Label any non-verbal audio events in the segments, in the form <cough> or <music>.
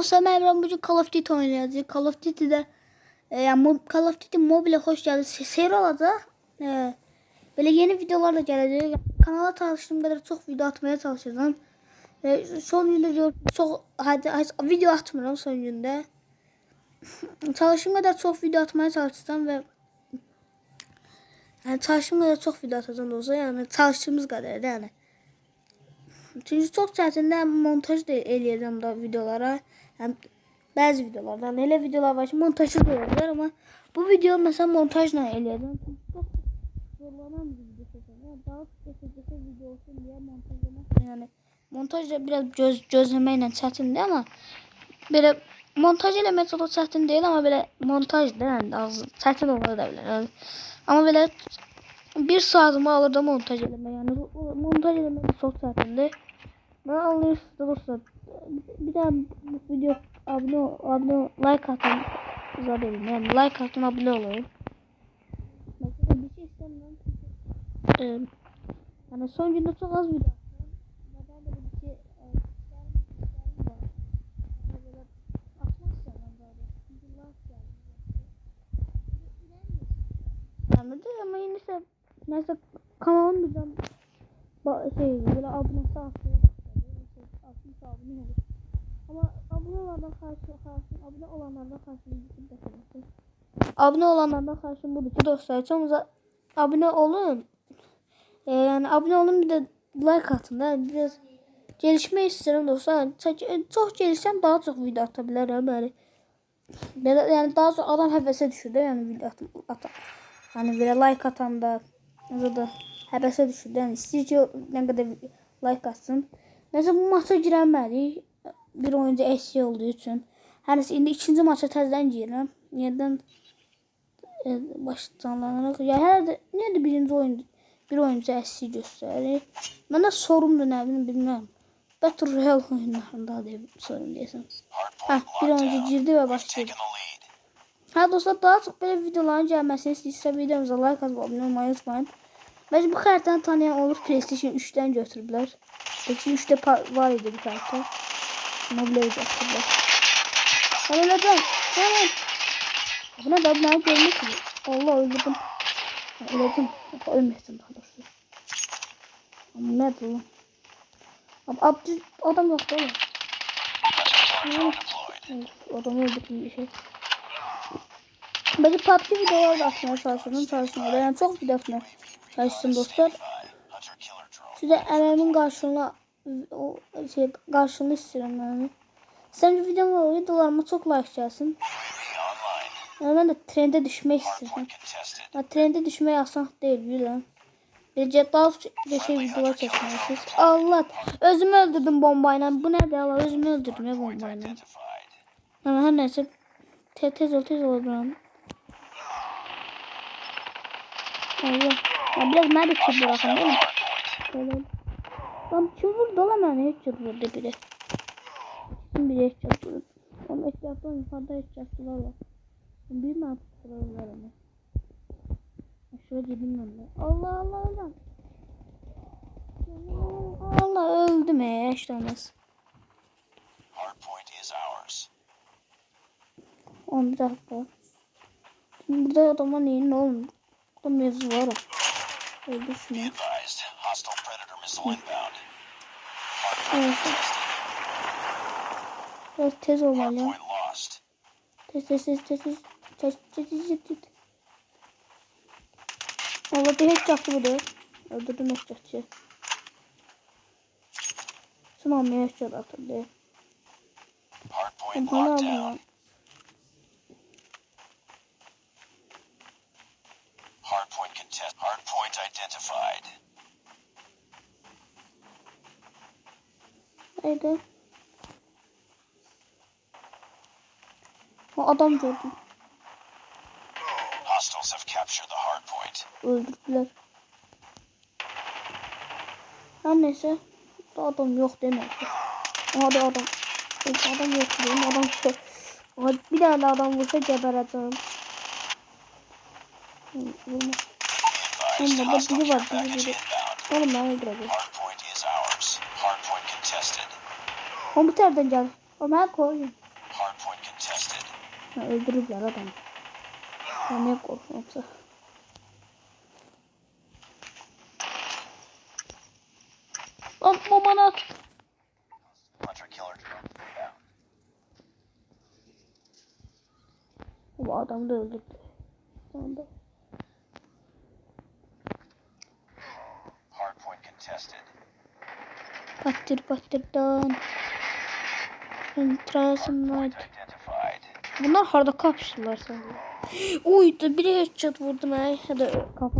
Dostlar ben bugün Call of Duty oynayacağız. Call of Duty'de e, yani Call of Duty mobile hoş geldiniz. Se- Seyir olacak. E, böyle yeni videolar da gelecek. Kanala çalıştığım kadar çok video atmaya çalışacağım. E, son günde çok hadi, hadi video atmıyorum son günde. <laughs> çalıştığım kadar çok video atmaya çalışacağım ve yani çalıştığım kadar çok video atacağım olsa yani çalıştığımız kadar yani. Çünkü çok çətində montaj da eləyəcəm da videolara. Həm bəzi videolardan elə videolar var ki, montajsız da olur amma bu video məsələn montajla. Çünki çox zorlanan bir video çəkəcəm. Daha çox video olsun deyə montajlamaq yəni montaj da biraz göz gözləməklə çətindir amma belə montaj çox da çətin deyil amma belə montaj da az çətin ola da bilər. Yəni, amma belə bir saatimi alır da montaj eləmək. Yəni montaj eləmək çox çətindir. Ben anlıyorsunuz dostlar. Bir daha bu video abone abone like atın. Güzel değil. Yani like atın abone olun. Mesela bir şey istemiyorum. Ee, yani son günde çok az video şey e. Anladın ama yine neyse kanalım bir şey böyle abone sağlıklı olur. Ama abone olanlardan karşı karşı abone olanlardan karşı bir de Abone olanlardan karşı budur ki dostlar çoğumuza abone olun. Ee, yani abone olun bir de like atın da biraz gelişme isterim dostlar. Çox gelişsəm daha çox video ata bilərəm yəni. Belə yəni daha çox adam həvəsə düşür də yəni video at ata. Yəni belə like atanda da həvəsə düşür də yəni istəyir ki nə qədər like atsın. Nəsə bu maça girənmədik. Bir oyuncu eski olduğu üçün. Hər nəsə indi ikinci maça təzədən girirəm. Yerdən e, başlananlarına ya hər də niyə birinci oyuncu bir oyuncu eski göstərir. Məndə sorumdur nə bilim bilmirəm. Battle Royale oyunlarında deyə sorun deyəsən. Hə, bir oyuncu girdi və başladı. Hə dostlar daha çox belə videoların gəlməsini istəyirsə videomuza like atıb abunə olmayı unutmayın. Bu kartdan tanıyan olur PlayStation 3'ten götürdüler. Peki 3'te pa- var idi bir kartı. Mobile götürdüler. Ben öleceğim. Hemen. Bu ne da ben görmek gibi. Allah öldürdüm. Öldüm. Ölmesin daha doğrusu. Ama nerede lan? Abi, abi adam yok değil mi? Adam öldü gibi bir şey. Bence PUBG videolar da atmaya çalışıyorum. Çalışmaya. Yani çok video atmaya çalıştım dostlar. Size emeğimin karşılığına o şey karşılığını istiyorum yani. Sence videomu videolarıma çok like gelsin. Yani ben de trende düşmek istiyorum. Ya trende düşmeyi asan değil bilirəm. Necə daha şey videolar çəkməlisiniz. Allah, özümü öldürdüm bombayla. Bu nədir Allah, özümü öldürdüm ya bombayla. Ama her neyse te tez ol tez ol buram. Allah. Ya biraz ki bırakın değil mi? Böyle. Lan kim vurdu lan beni? Hiç vurdu biri. Kim biri hiç vurdu. Ama etraftan yukarıda hiç yaptılar var. Bir ne yaptılar onlar ama. Şuraya gideyim ben de. Allah Allah Allah. Allah öldüm ya işte ours. 11 dakika. Şimdi burada adamlar neyin ne oğlum? Burada mevzu var o. Öldür şunu. Evet. Biraz tez olmalı ya. Tez tez tez tez tez. Tez tez tez tez tez. Allah bir hiç yaptı bu da. Öldürdüm. Sınav mı hiç yaptı atıldı. Down. lan? Hardpoint contest. Hardpoint identified. Haydi. O adam gördüm. Öldürdüler. Her neyse. Bu adam yok demek. Hadi adam. Yok, adam yok diyorum. Adam çok. Hadi bir tane adam vursa gebereceğim. Vurma. Burada Hostile biri var. Biri biri. Oğlum ben öldüreceğim. Hardpoint is ours. Hardpoint contested. Komputerden gel. Hardpoint contested. Ha, öldürürler adamı. Ya ne. Lan babana. Hunter killer drone inbound. Bu adamı da öldürdü. Sonunda. Hardpoint contested. Patır patırdan. Entrasın var. Identified. Bunlar harda kapıştılar sanırım. <gasps> Uy da biri headshot vurdum ha. Ya da kafa.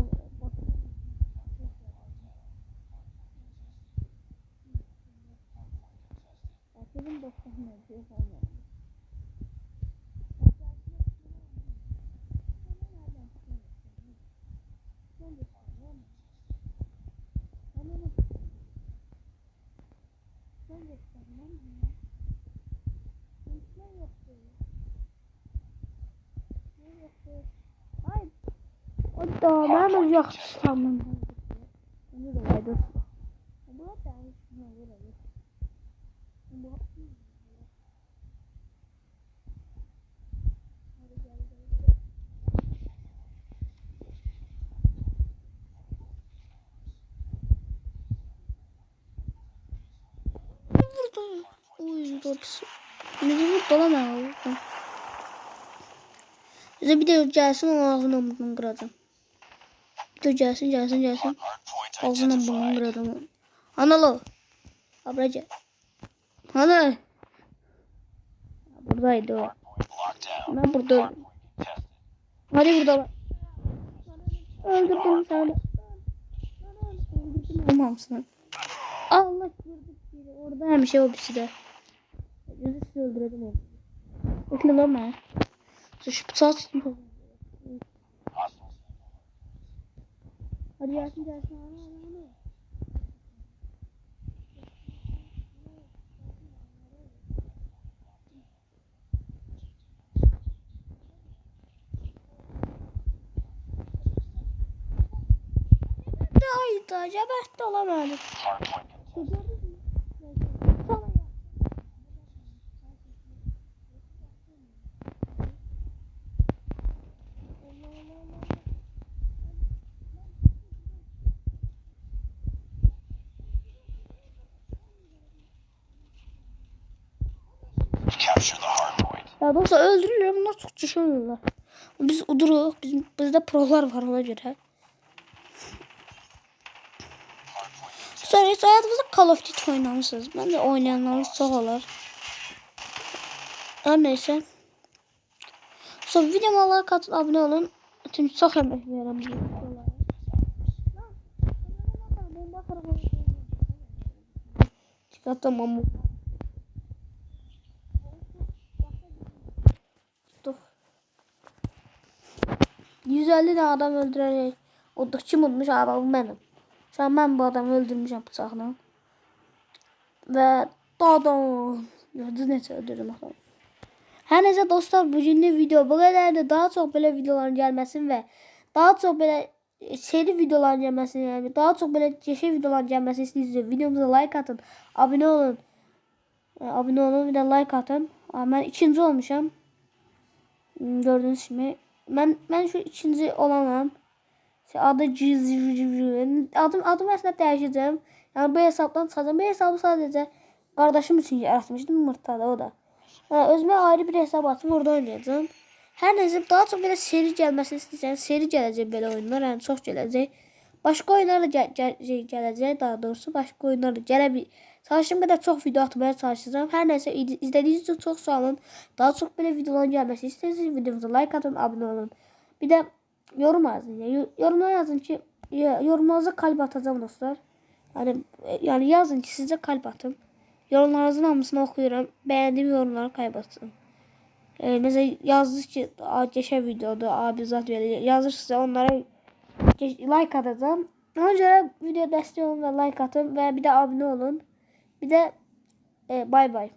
Ben de yok sandım. Onu da verdim. Bu da Burada. Uy, doğrusu. Ne burada lan ben? Bize bir de gelsin o ağzına burnunu kıracağım. De gelsin gelsin gelsin. Ağzına burnunu identified. kıracağım. Analı. Abraca. Ana. Buradaydı o. Ben burada. Hadi burada. Öldürdüm seni. Öldürdüm olmamışsın. Allah gördük biri. Orada hem şey o birisi de. Sizi öldürdüm onu. Bekle lan ben. Şu sağ tuttum. Hadi gelsin gelsin. Ana, ana, ana. Hayda cebehte olamadım. Hardpoint contested. Capture the hardpoint. Ya dostlar öldürülüyor bunlar çok düşünüyorlar. Biz uduruk, bizim, bizde prolar var ona göre. Sonra hiç hayatımızda Call of Duty oynamışsınız. Ben de oynayanlarımız çok olur. Her neyse. Sonra videoma like atın, abone olun. Çünkü çok emek videolara. Çıkartamam bu. 150 de adam öldürerek. O da kim olmuş abi benim. Şu an ben bu adamı öldürmüşüm bıçakla. Ve dadam. Gördünüz neyse öldürdüm adamı. Her neyse dostlar bugünlük video bu kadardı. Daha çok böyle videoların gelmesin ve daha böyle e, seri videoların gelmesini yani daha çok böyle yeşil videoların gelmesini istiyorsanız videomuza like atın. Abone olun. E, abone olun bir de like atın. Aa, Ben ikinci olmuşum. Hmm, Gördüğünüz gibi. Ben ben şu ikinci olamam. İşte adı Ciz adım adım aslında değişeceğim. Yani bu hesaptan sadece bu hesabı sadece kardeşim için yaratmıştım Mırta'da o da. Özüme ayrı bir hesap açtım orada oynayacağım. Her neyse daha çok böyle seri gelmesini istiyorsanız seri gelecek böyle oyunlar gelecek. Başka oyunlar da gel, gel, şey gelecek daha doğrusu başka oyunlar da gelebilir. Çalıştığım kadar çok video atmaya çalışacağım. Her neyse iz- izlediğiniz için çok sağ olun. Daha çok böyle videolar gelmesi isterseniz videomuza like atın abone olun. Bir de yorum yazın. Ya. Yo- Yorumlara yazın ki yorumlarınıza kalp atacağım dostlar. Yani e, yani yazın ki size kalp atın. Yorumlarınızın hamısını okuyorum. Beğendiğim yorumları kaybetsin. Ee, mesela yazdı ki "Aa, geçen videoda abi zat böyle yazırsa onlara like atacağım. Göre video destek olun ve like atın ve bir de abone olun. Bir de e, bay bay.